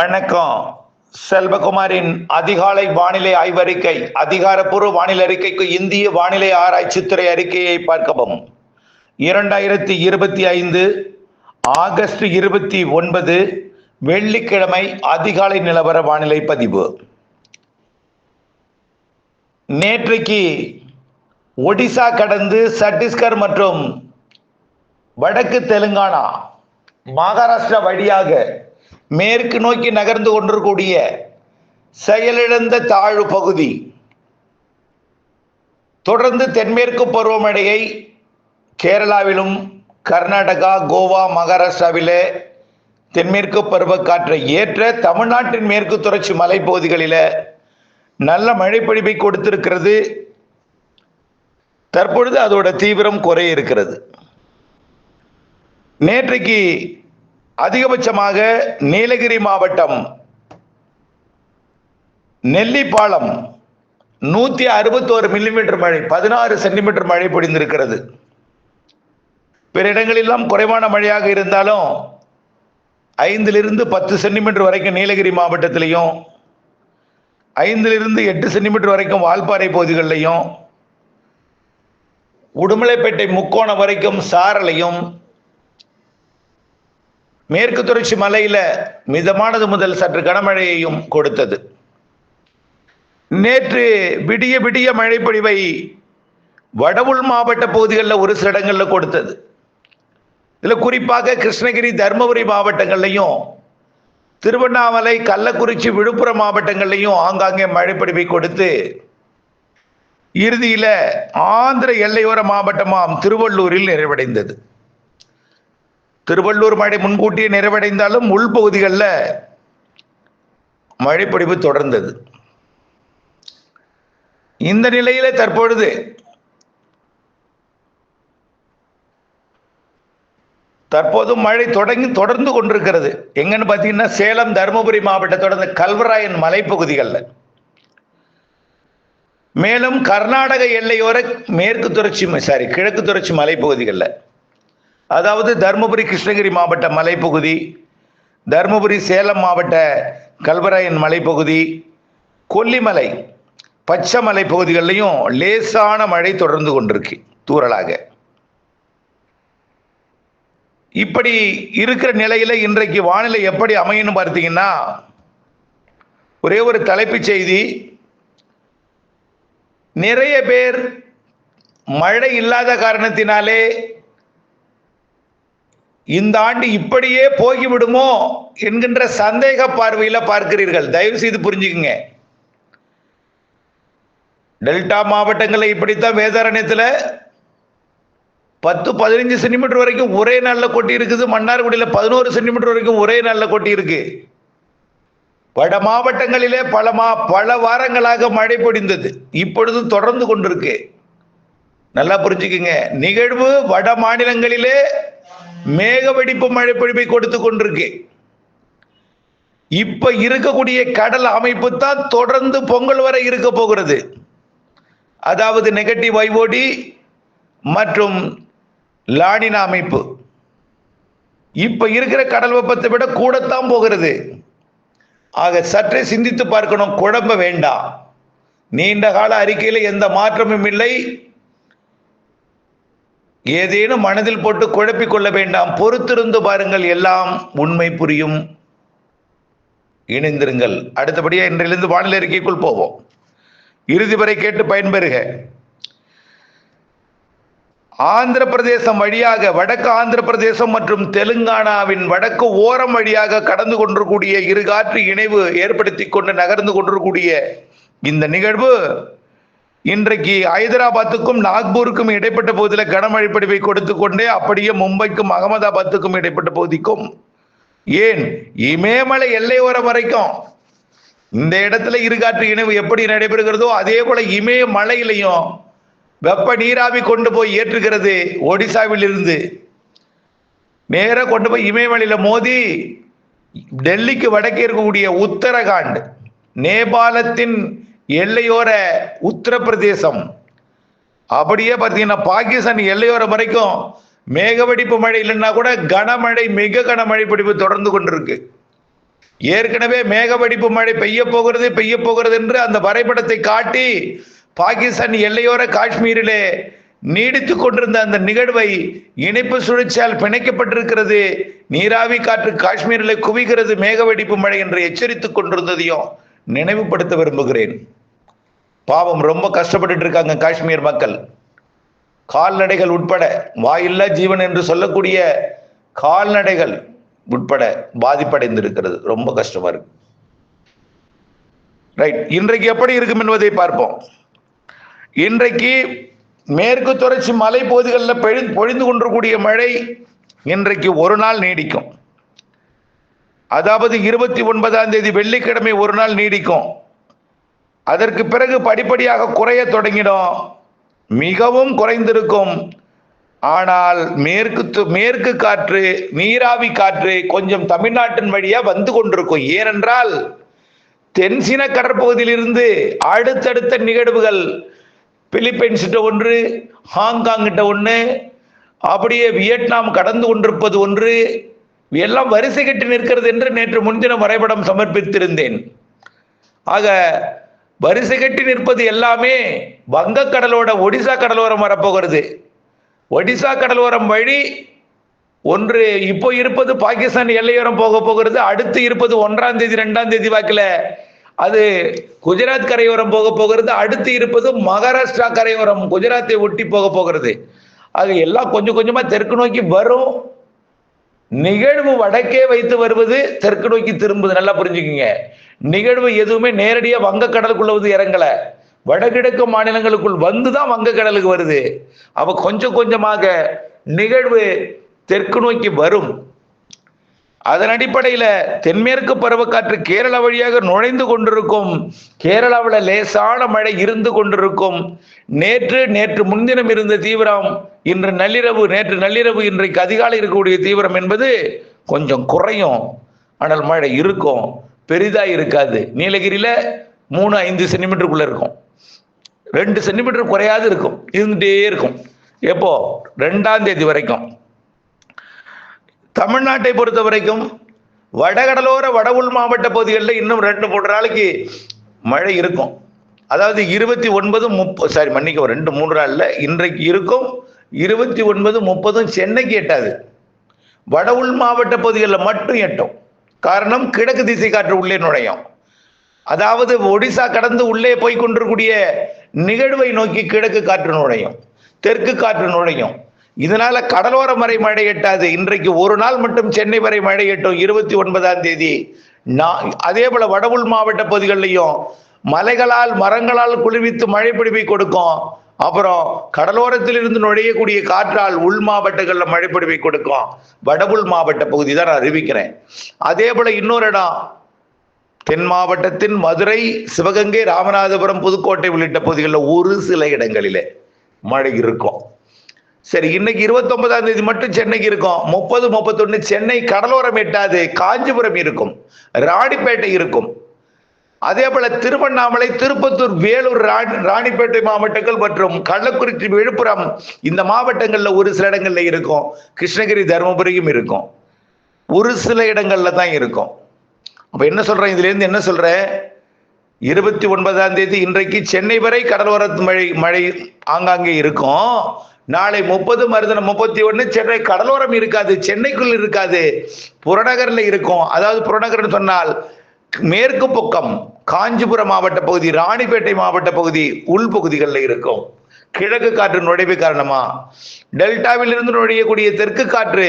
வணக்கம். செல்வகுமாரின் அதிகாலை வானிலை ஆய்வறிக்கை அதிகாரப்பூர்வ வானிலை அறிக்கைக்கு இந்திய வானிலை ஆராய்ச்சித்துறை அறிக்கையை பார்க்கவும். இரண்டாயிரத்தி இருபத்தி ஐந்து ஆகஸ்ட் இருபத்தி ஒன்பது வெள்ளிக்கிழமை அதிகாலை நிலவர வானிலை பதிவு. நேற்றைக்கு ஒடிசா கடந்து சத்தீஸ்கர் மற்றும் வடக்கு தெலுங்கானா மகாராஷ்டிரா வழியாக மேற்கு நோக்கி நகர்ந்து கொண்டிருக்கூடிய செயலிழந்த தாழ்வு பகுதி. தொடர்ந்து தென்மேற்கு பருவமழையை கேரளாவிலும் கர்நாடகா கோவா மகாராஷ்டிராவிலே தென்மேற்கு பருவக்காற்றை ஏற்ற தமிழ்நாட்டின் மேற்கு தொடர்ச்சி மலைப்பகுதிகளில் நல்ல மழைப்பொழிவை கொடுத்திருக்கிறது. தற்பொழுது அதோட தீவிரம் குறைய இருக்கிறது. நேற்றைக்கு அதிகபட்சமாக நீலகிரி மாவட்டம் நெல்லிப்பாலம் நூத்தி அறுபத்தோரு மில்லிமீட்டர் மழை பதினாறு சென்டிமீட்டர் மழை பொழிந்திருக்கிறது. பிற இடங்களெல்லாம் குறைவான மழையாக இருந்தாலும் ஐந்திலிருந்து பத்து சென்டிமீட்டர் வரைக்கும் நீலகிரி மாவட்டத்திலையும் ஐந்திலிருந்து எட்டு சென்டிமீட்டர் வரைக்கும் வால்பாறை பகுதிகளிலையும் உடுமலைப்பேட்டை முக்கோணம் வரைக்கும் சாரலையும் மேற்கு தொடர்ச்சி மலையில மிதமானது முதல் சற்று கனமழையையும் கொடுத்தது. நேற்று விடிய விடிய மழைப்பொழிவை வடவுள் மாவட்ட பகுதிகளில் ஒரு சில இடங்களில் கொடுத்தது. இதில் குறிப்பாக கிருஷ்ணகிரி தருமபுரி மாவட்டங்கள்லையும் திருவண்ணாமலை கள்ளக்குறிச்சி விழுப்புரம் மாவட்டங்கள்லையும் ஆங்காங்கே மழைப்பொழிவை கொடுத்து இறுதியில் ஆந்திர எல்லையோர மாவட்டமாம் திருவள்ளூரில் நிறைவடைந்தது. திருவள்ளூர் மழை முன்கூட்டியே நிறைவடைந்தாலும் உள்பகுதிகளில் மழைப்பொழிவு தொடர்ந்தது. இந்த நிலையில தற்பொழுது தற்போது மழை தொடங்கி தொடர்ந்து கொண்டிருக்கிறது. எங்கன்னு பார்த்தீங்கன்னா சேலம் தருமபுரி மாவட்டத்தோட இந்த கல்வராயன் மலைப்பகுதிகளில். மேலும் கர்நாடக எல்லையோர மேற்கு தொடர்ச்சி சாரி கிழக்கு தொடர்ச்சி மலைப்பகுதிகளில். அதாவது தருமபுரி கிருஷ்ணகிரி மாவட்ட மலைப்பகுதி தருமபுரி சேலம் மாவட்ட கல்வராயன் மலைப்பகுதி கொல்லிமலை பச்சைமலை பகுதிகளிலையும் லேசான மழை தொடர்ந்து கொண்டிருக்கு தூரலாக. இப்படி இருக்கிற நிலையில இன்றைக்கு வானிலை எப்படி அமையணும் பார்த்தீங்கன்னா ஒரே ஒரு தலைப்புச் செய்தி. நிறைய பேர் மழை இல்லாத காரணத்தினாலே இந்த ஆண்டு இப்படியே போகிவிடுமோ என்கின்ற சந்தேக பார்வையில பார்க்கிறீர்கள். தயவு செய்து புரிஞ்சுக்குங்க. டெல்டா மாவட்டங்களில் இப்படித்தான் வேதாரண்யத்தில் பத்து பதினஞ்சு சென்டிமீட்டர் வரைக்கும் ஒரே நாளில் கொட்டி இருக்குது. மன்னார்குடியில் பதினோரு சென்டிமீட்டர் வரைக்கும் ஒரே நாளில் கொட்டி இருக்கு. வட மாவட்டங்களிலே பல மா பல வாரங்களாக மழை பொடிந்தது இப்பொழுது தொடர்ந்து கொண்டிருக்கு. நல்லா புரிஞ்சுக்குங்க. நிகழ்வு வட மாநிலங்களிலே மேக வெடிப்பு மழை பொழிவை கொடுத்து கொண்டிருக்கு. இப்ப இருக்கக்கூடிய கடல் அமைப்பு தான் தொடர்ந்து பொங்கல் வரை இருக்க போகிறது. அதாவது நெகட்டிவ் ஐஓடி மற்றும் லானினா அமைப்பு. இப்ப இருக்கிற கடல் வெப்பத்தை விட கூடத்தான் போகிறது. ஆக சற்றே சிந்தித்து பார்க்கணும் குழம்ப வேண்டாம். நீண்ட கால அறிக்கையில் எந்த மாற்றமும் இல்லை. ஏதேனும் மனதில் போட்டு குழப்பிக் கொள்ள வேண்டாம். பொறுத்திருந்து பாருங்கள் எல்லாம் உண்மை புரியும். இணைந்திருங்கள். அடுத்தபடியாக இன்றிலிருந்து வானிலை அறிக்கைக்குள் போவோம். இறுதி வரை கேட்டு பயன்பெறுக. ஆந்திர பிரதேசம் வழியாக வடக்கு ஆந்திர பிரதேசம் மற்றும் தெலுங்கானாவின் வடக்கு ஓரம் வழியாக கடந்து கொண்டிருக்கூடிய இரு காற்று இணைவு ஏற்படுத்தி கொண்டு நகர்ந்து கொண்டிருக்கூடிய இந்த நிகழ்வு இன்றைக்கு ஹைதராபாத்துக்கும் நாக்பூருக்கும் இடைப்பட்ட பகுதியில் கனமழை பொழிவை கொடுத்து கொண்டே அப்படியே மும்பைக்கும் அகமதாபாத்துக்கும் இடைப்பட்ட பகுதிக்கும். ஏன்? இமயமலை எல்லையோரம் வரைக்கும். இந்த இடத்துல இருகாற்று இணைவு எப்படி நடைபெறுகிறதோ அதே போல இமய மலையிலையும் வெப்ப நீராவி கொண்டு போய் ஏற்றுகிறது ஒடிசாவில் இருந்து நேராக கொண்டு போய் இமயமலையில மோதி டெல்லிக்கு வடக்கே இருக்கக்கூடிய உத்தரகாண்ட் நேபாளத்தின் எல்லையோர உத்தரப்பிரதேசம். அப்படியே பார்த்தீங்கன்னா பாகிஸ்தான் எல்லையோரம் வரைக்கும் மேகவெடிப்பு மழை இல்லைன்னா கூட கனமழை மிக கனமழை பிடிப்பு தொடர்ந்து கொண்டிருக்கு. ஏற்கனவே மேகவடிப்பு மழை பெய்ய போகிறது பெய்ய போகிறது என்று அந்த வரைபடத்தை காட்டி பாகிஸ்தான் எல்லையோர காஷ்மீரிலே நீடித்து கொண்டிருந்த அந்த நிகழ்வை இணைப்பு சுழற்சியால் பிணைக்கப்பட்டிருக்கிறது. நீராவி காற்று காஷ்மீரில் குவிகிறது மேகவெடிப்பு மழை என்று எச்சரித்துக் கொண்டிருந்ததையும் நினைவுபடுத்த விரும்புகிறேன். பாவம் ரொம்ப கஷ்டப்பட்டுட்டு இருக்காங்க காஷ்மீர் மக்கள். கால்நடைகள் உட்பட வாயில்லா ஜீவன் என்று சொல்லக்கூடிய கால்நடைகள் உட்பட பாதிப்படைந்திருக்கிறது. ரொம்ப கஷ்டமா இருக்கு. ரைட் இன்றைக்கு எப்படி இருக்கும் என்பதை பார்ப்போம். இன்றைக்கு மேற்கு தொடர்ச்சி மலை பகுதிகளில் பெழி பொழிந்து கொண்டிருக்கூடிய மழை இன்றைக்கு ஒரு நாள் நீடிக்கும். அதாவது இருபத்தி ஒன்பதாம் தேதி வெள்ளிக்கிழமை ஒரு நாள் நீடிக்கும். அதற்கு பிறகு படிப்படியாக குறைய தொடங்கிடும். மிகவும் குறைந்திருக்கும். ஆனால் மேற்கு மேற்கு காற்று நீராவி காற்று கொஞ்சம் தமிழ்நாட்டின் வழியா வந்து கொண்டிருக்கும். ஏனென்றால் தென்சீன கடற்பகுதியிலிருந்து அடுத்தடுத்த நிகழ்வுகள் பிலிப்பைன்ஸ்கிட்ட ஒன்று ஹாங்காங்கிட்ட ஒன்று அப்படியே வியட்நாம் கடந்து கொண்டிருப்பது ஒன்று எல்லாம் வரிசை கட்டி நிற்கிறது என்று நேற்று முன்தினம் வரைபடம் சமர்ப்பித்திருந்தேன். ஆக வரிசை கட்டி நிற்பது எல்லாமே வங்கக்கடலோட ஒடிசா கடலோரம் வரப்போகிறது. ஒடிசா கடலோரம் வழி ஒன்று இப்போ இருப்பது பாகிஸ்தான் எல்லையோரம் போக போகிறது அடுத்து இருப்பது ஒன்றாம் தேதி ரெண்டாம் தேதி வாக்கில் அது குஜராத் கரையோரம் போக போகிறது அடுத்து இருப்பது மகாராஷ்டிரா கரையோரம் குஜராத்தை ஒட்டி போக போகிறது. ஆக எல்லாம் கொஞ்சம் கொஞ்சமாக தெற்கு நோக்கி வரும். நிகழ்வு வடக்கே வைத்து வருவது தெற்கு நோக்கி திரும்புது நல்லா புரிஞ்சுக்குங்க. நிகழ்வு எதுவுமே நேரடியாக வங்கக்கடலுக்குள்ள வந்து இறங்கல. வடகிழக்கு மாநிலங்களுக்குள் வந்து தான் வங்கக்கடலுக்கு வருது. அப்போ கொஞ்சம் கொஞ்சமாக நிகழ்வு தெற்கு நோக்கி வரும். அதன் அடிப்படையில தென்மேற்கு பருவக்காற்று கேரளா வழியாக நுழைந்து கொண்டிருக்கும் கேரளாவில் லேசான மழை இருந்து கொண்டிருக்கும். நேற்று நேற்று முன்தினம் இருந்த தீவிரம் இன்று நள்ளிரவு நேற்று நள்ளிரவு இன்றைக்கு அதிகாலை இருக்கக்கூடிய தீவிரம் என்பது கொஞ்சம் குறையும். ஆனால் மழை இருக்கும் பெரிதா இருக்காது. நீலகிரியில மூணு ஐந்து சென்டிமீட்டருக்குள்ள இருக்கும். ரெண்டு சென்டிமீட்டர் குறையாது இருக்கும் இருந்துட்டே இருக்கும். எப்போ? ரெண்டாம் தேதி வரைக்கும். தமிழ்நாட்டை பொறுத்த வரைக்கும் வடகடலோர வட உள் மாவட்ட பகுதிகளில் இன்னும் ரெண்டு மூன்று நாளைக்கு மழை இருக்கும். அதாவது இருபத்தி ஒன்பது முப்பது சாரி மன்னிக்கவும் ரெண்டு மூன்று நாளில் இன்றைக்கு இருக்கும். இருபத்தி ஒன்பது முப்பதும் சென்னைக்கு எட்டாது. வட உள் மாவட்ட பகுதிகளில் மட்டும் எட்டும். காரணம் கிழக்கு திசை காற்று உள்ளே நுழையும். அதாவது ஒடிசா கடந்து உள்ளே போய் கொண்டிருக்கூடிய நிகழ்வை நோக்கி கிழக்கு காற்று நுழையும். தெற்கு காற்று நுழையும். இதனால கடலோரம் வரை மழை எட்டாது. இன்றைக்கு ஒரு நாள் மட்டும் சென்னை வரை மழை எட்டும். இருபத்தி ஒன்பதாம் தேதி. நான் அதே போல வடவுள் மாவட்ட பகுதிகளிலையும் மலைகளால் மரங்களால் குளிர்வித்து மழை பிடிப்பை கொடுக்கும். அப்புறம் கடலோரத்தில் இருந்து நுழையக்கூடிய காற்றால் உள் மாவட்டங்களில் மழைப்பிடிவை கொடுக்கும். வடவுள் மாவட்ட பகுதி தான் நான் அறிவிக்கிறேன். அதே போல இன்னொரு இடம். தென் மாவட்டத்தின் மதுரை சிவகங்கை ராமநாதபுரம் புதுக்கோட்டை உள்ளிட்ட பகுதிகளில் ஒரு சில இடங்களிலே மழை இருக்கும். சரி இன்னைக்கு இருபத்தொன்பதாம் தேதி மட்டும் சென்னைக்கு இருக்கும். முப்பது முப்பத்தொன்னு சென்னை கடலோரம் எட்டாது காஞ்சிபுரம் இருக்கும். ராணிப்பேட்டை இருக்கும். அதே போல திருவண்ணாமலை திருப்பத்தூர் வேலூர் ராணி- ராணிப்பேட்டை மாவட்டங்கள் மற்றும் கள்ளக்குறிச்சி விழுப்புரம் இந்த மாவட்டங்கள்ல ஒரு சில இடங்கள்ல இருக்கும். கிருஷ்ணகிரி தருமபுரியும் இருக்கும். ஒரு சில இடங்கள்ல தான் இருக்கும். அப்ப என்ன சொல்றேன்? இதுல இருந்து என்ன சொல்றேன் இருபத்தி ஒன்பதாம் தேதி இன்றைக்கு சென்னை வரை கடலோரத்து மழை மழை ஆங்காங்கே இருக்கும். நாளை முப்பது மருதனம் முப்பத்தி ஒன்று சென்னை கடலோரம் இருக்காது சென்னைக்குள் இருக்காது. புறநகரில் இருக்கும். அதாவது புறநகர்னு சொன்னால் மேற்கு பக்கம் காஞ்சிபுரம் மாவட்ட பகுதி ராணிப்பேட்டை மாவட்ட பகுதி உள்பகுதிகளில் இருக்கும். கிழக்கு காற்று நுழைவு காரணமா? டெல்டாவில் இருந்து நுழையக்கூடிய தெற்கு காற்று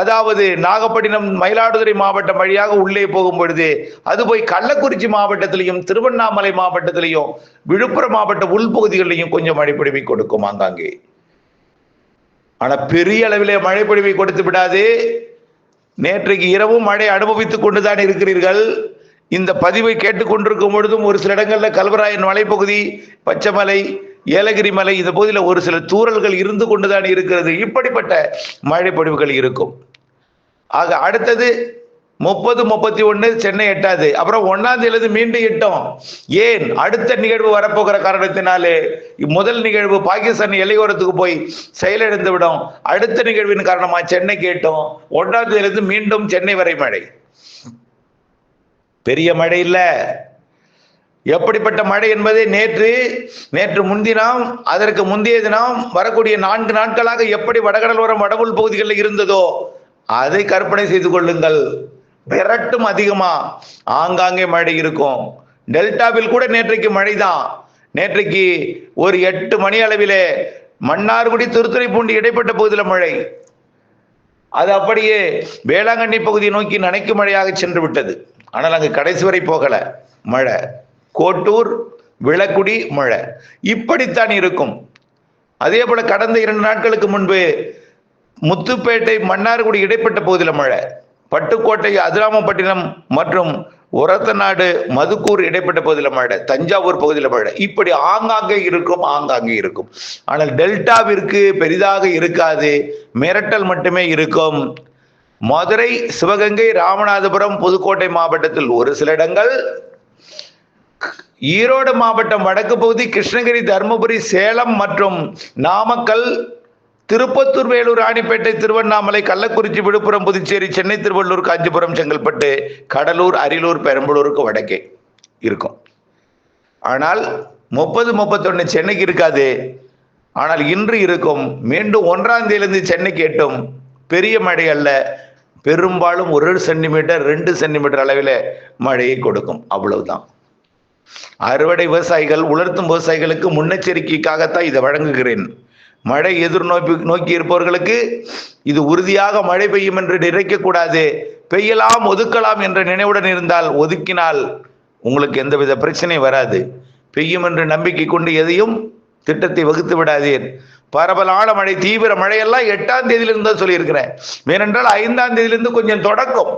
அதாவது நாகப்பட்டினம் மயிலாடுதுறை மாவட்டம் வழியாக உள்ளே போகும் பொழுது அது போய் கள்ளக்குறிச்சி மாவட்டத்திலையும் திருவண்ணாமலை மாவட்டத்திலையும் விழுப்புரம் மாவட்ட உள்பகுதிகளிலையும் கொஞ்சம் மழைப்பொழிவை கொடுக்கும் ஆங்காங்கே. ஆனா பெரிய அளவிலே மழைப்பொழிவை கொடுத்து விடாது. நேற்றைக்கு இரவும் மழை அனுபவித்துக் கொண்டுதான் இருக்கிறீர்கள். இந்த பதிவை கேட்டுக்கொண்டிருக்கும் பொழுதும் ஒரு சில இடங்கள்ல கல்வராயன் மலைப்பகுதி பச்சைமலை ஏலகிரி மலை இந்த பகுதியில் ஒரு சில தூறல்கள் இருந்து கொண்டுதான் இருக்கிறது. இப்படிப்பட்ட மழை பொழிவுகள் இருக்கும். ஆக அடுத்தது முப்பது முப்பத்தி ஒன்று சென்னை எட்டாது. அப்புறம் ஒன்னாம் தேதி மீண்டும் எட்டும். ஏன்? அடுத்த நிகழ்வு வரப்போகிற காரணத்தினாலே முதல் நிகழ்வு பாகிஸ்தான் எல்லையோரத்துக்கு போய் செயலிழந்து விடும். அடுத்த நிகழ்வின் காரணமா சென்னைக்கு கேட்டோம். ஒன்றாம் தேதியிலிருந்து மீண்டும் சென்னை வரை மழை. பெரிய மழை இல்ல. எப்படிப்பட்ட மழை என்பதை நேற்று நேற்று முன்தினம் அதற்கு முந்தைய தினம் வரக்கூடிய நான்கு நாட்களாக எப்படி வடகடலோரம் வடகுள் பகுதிகளில் இருந்ததோ அதை கற்பனை செய்து கொள்ளுங்கள். விரட்டும் அதிகமா. ஆங்காங்கே மழை இருக்கும். டெல்டாவில் கூட நேற்றைக்கு மழைதான். நேற்றைக்கு ஒரு எட்டு மணி அளவிலே மன்னார்குடி திருத்துறைப்பூண்டி இடைப்பட்ட பகுதியில் மழை. அது அப்படியே வேளாங்கண்ணி பகுதியை நோக்கி நனைக்கும் மழையாக சென்று விட்டது. ஆனால் அங்கு கடைசி வரை போகல. மழை. கோட்டூர் விளக்குடி மழை. இப்படித்தான் இருக்கும். அதே போல கடந்த இரண்டு நாட்களுக்கு முன்பு முத்துப்பேட்டை மன்னார்குடி இடைப்பட்ட பகுதியில் மழை. பட்டுக்கோட்டை அதிராமப்பட்டினம் மற்றும் உரத்தநாடு மதுக்கூர் இடைப்பட்ட பகுதியில் மழை தஞ்சாவூர் பகுதியில் மழை. இப்படி ஆங்காங்கே இருக்கும் ஆங்காங்கே இருக்கும். ஆனால் டெல்டாவிற்கு பெரிதாக இருக்காது. மிரட்டல் மட்டுமே இருக்கும். மதுரை சிவகங்கை ராமநாதபுரம் புதுக்கோட்டை மாவட்டத்தில் ஒரு சில இடங்கள் ஈரோடு மாவட்டம் வடக்கு பகுதி கிருஷ்ணகிரி தருமபுரி சேலம் மற்றும் நாமக்கல் திருப்பத்தூர் வேலூர் ராணிப்பேட்டை திருவண்ணாமலை கள்ளக்குறிச்சி விழுப்புரம் புதுச்சேரி சென்னை திருவள்ளூர் காஞ்சிபுரம் செங்கல்பட்டு கடலூர் அரியலூர் பெரம்பலூருக்கு வடக்கே இருக்கும். ஆனால் முப்பது முப்பத்தொன்னு சென்னைக்கு இருக்காது. ஆனால் இன்று இருக்கும். மீண்டும் ஒன்றாம் தேதியிலிருந்து சென்னைக்கு எட்டும் பெரிய மழை அல்ல. பெரும்பாலும் ஒரு சென்டிமீட்டர் ரெண்டு சென்டிமீட்டர் அளவில் மழையை கொடுக்கும். அவ்வளவுதான். அறுவடை விவசாயிகள் உலர்த்தும் விவசாயிகளுக்கு முன்னெச்சரிக்கைக்காகத்தான் இதை வழங்குகிறேன். மழை எதிர்நோக்கி நோக்கி இருப்பவர்களுக்கு இது உறுதியாக மழை பெய்யும் என்று நினைக்கக்கூடாது. பெய்யலாம் ஒதுக்கலாம் என்ற நினைவுடன் இருந்தால் ஒதுக்கினால் உங்களுக்கு எந்தவித பிரச்சனையும் வராது. பெய்யும் என்று நம்பிக்கை கொண்டு எதையும் திட்டத்தை வகுத்து விடாதீர். பரவலான மழை தீவிர மழையெல்லாம் எட்டாம் தேதியிலிருந்து தான் சொல்லியிருக்கிறேன். ஏனென்றால் ஐந்தாம் தேதியிலிருந்து கொஞ்சம் தொடக்கம்.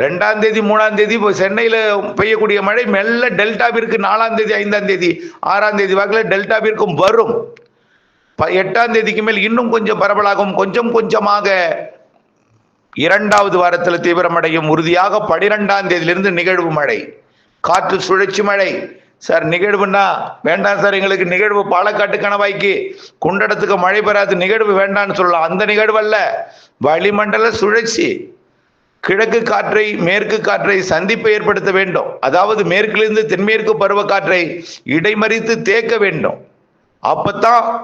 ரெண்டாம் தேதி மூணாம் தேதி இப்போ சென்னையில் பெய்யக்கூடிய மழை மெல்ல டெல்டாவிற்கு நாலாம் தேதி ஐந்தாம் தேதி ஆறாம் தேதி வாக்கில் டெல்டாவிற்கும் வரும். எட்டாம் தேதிக்கு மேல் இன்னும் கொஞ்சம் பரவலாகும். கொஞ்சம் கொஞ்சமாக இரண்டாவது வாரத்தில் தீவிரமடையும். உறுதியாக பனிரெண்டாம் தேதியிலிருந்து நிகழ்வு மழை. காற்று சுழற்சி மழை. சார் நிகழ்வுன்னா வேண்டாம் சார் எங்களுக்கு நிகழ்வு பாலக்காட்டு கணவாய்க்கு. குண்டடத்துக்கு மழை பெறாது நிகழ்வு வேண்டாம்னு சொல்லலாம். அந்த நிகழ்வு அல்ல. வளிமண்டல சுழற்சி. கிழக்கு காற்றை மேற்கு காற்றை சந்திப்பை ஏற்படுத்த வேண்டும். அதாவது மேற்கிலிருந்து தென்மேற்கு பருவக்காற்றை இடைமறித்து தேக்க வேண்டும். அப்பத்தான்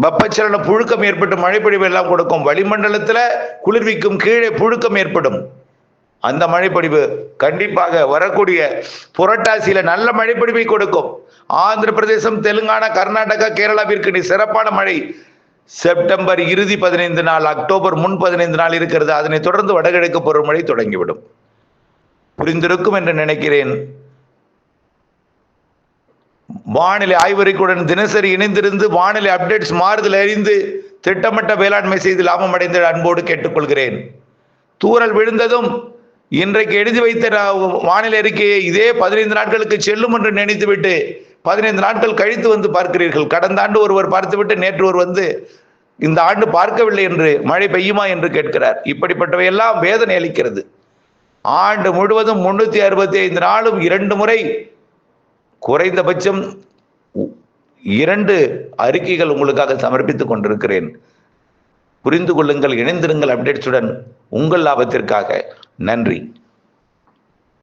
வெப்பச்சலன புழுக்கம் ஏற்பட்டு மழைப்பொழிவு எல்லாம் கொடுக்கும். வளிமண்டலத்தில் குளிர்விக்கும் கீழே புழுக்கம் ஏற்படும். அந்த மழைப்பொழிவு கண்டிப்பாக வரக்கூடிய புரட்டாசியில நல்ல மழைப்பொழிவை கொடுக்கும். ஆந்திர பிரதேசம் தெலுங்கானா கர்நாடகா கேரளாவிற்கு நீ சிறப்பான மழை. செப்டம்பர் இறுதி பதினைந்து நாள் அக்டோபர் முன் பதினைந்து நாள் இருக்கிறது. அதனை தொடர்ந்து வடகிழக்கு பருவமழை தொடங்கிவிடும். புரிந்திருக்கும் என்று நினைக்கிறேன். வானிலை ஆய்வறிக்கையுடன் தினசரி இணைந்திருந்து வானிலை அப்டேட்ஸ் மாறுதல் அறிந்து திட்டமிட்ட வேளாண்மை செய்து லாபம் அடைந்த அன்போடு கேட்டுக்கொள்கிறேன். தூறல் விழுந்ததும் இன்றைக்கு எழுதி வைத்த வானிலை அறிக்கையை இதே பதினைந்து நாட்களுக்கு செல்லும் என்று நினைத்துவிட்டு பதினைந்து நாட்கள் கழித்து வந்து பார்க்கிறீர்கள். கடந்த ஆண்டு ஒருவர் பார்த்துவிட்டு நேற்று ஒரு வந்து இந்த ஆண்டு பார்க்கவில்லை என்று மழை பெய்யுமா என்று கேட்கிறார். இப்படிப்பட்டவையெல்லாம் வேதனை அளிக்கிறது. ஆண்டு முழுவதும் முன்னூத்தி அறுபத்தி ஐந்து நாளும் இரண்டு முறை குறைந்தபட்சம் உ- இரண்டு அறிக்கைகள் உங்களுக்காக சமர்ப்பித்துக் கொண்டிருக்கிறேன். புரிந்து கொள்ளுங்கள் இணைந்திருங்கள் அப்டேட்ஸுடன் உங்கள் லாபத்திற்காக. நன்றி.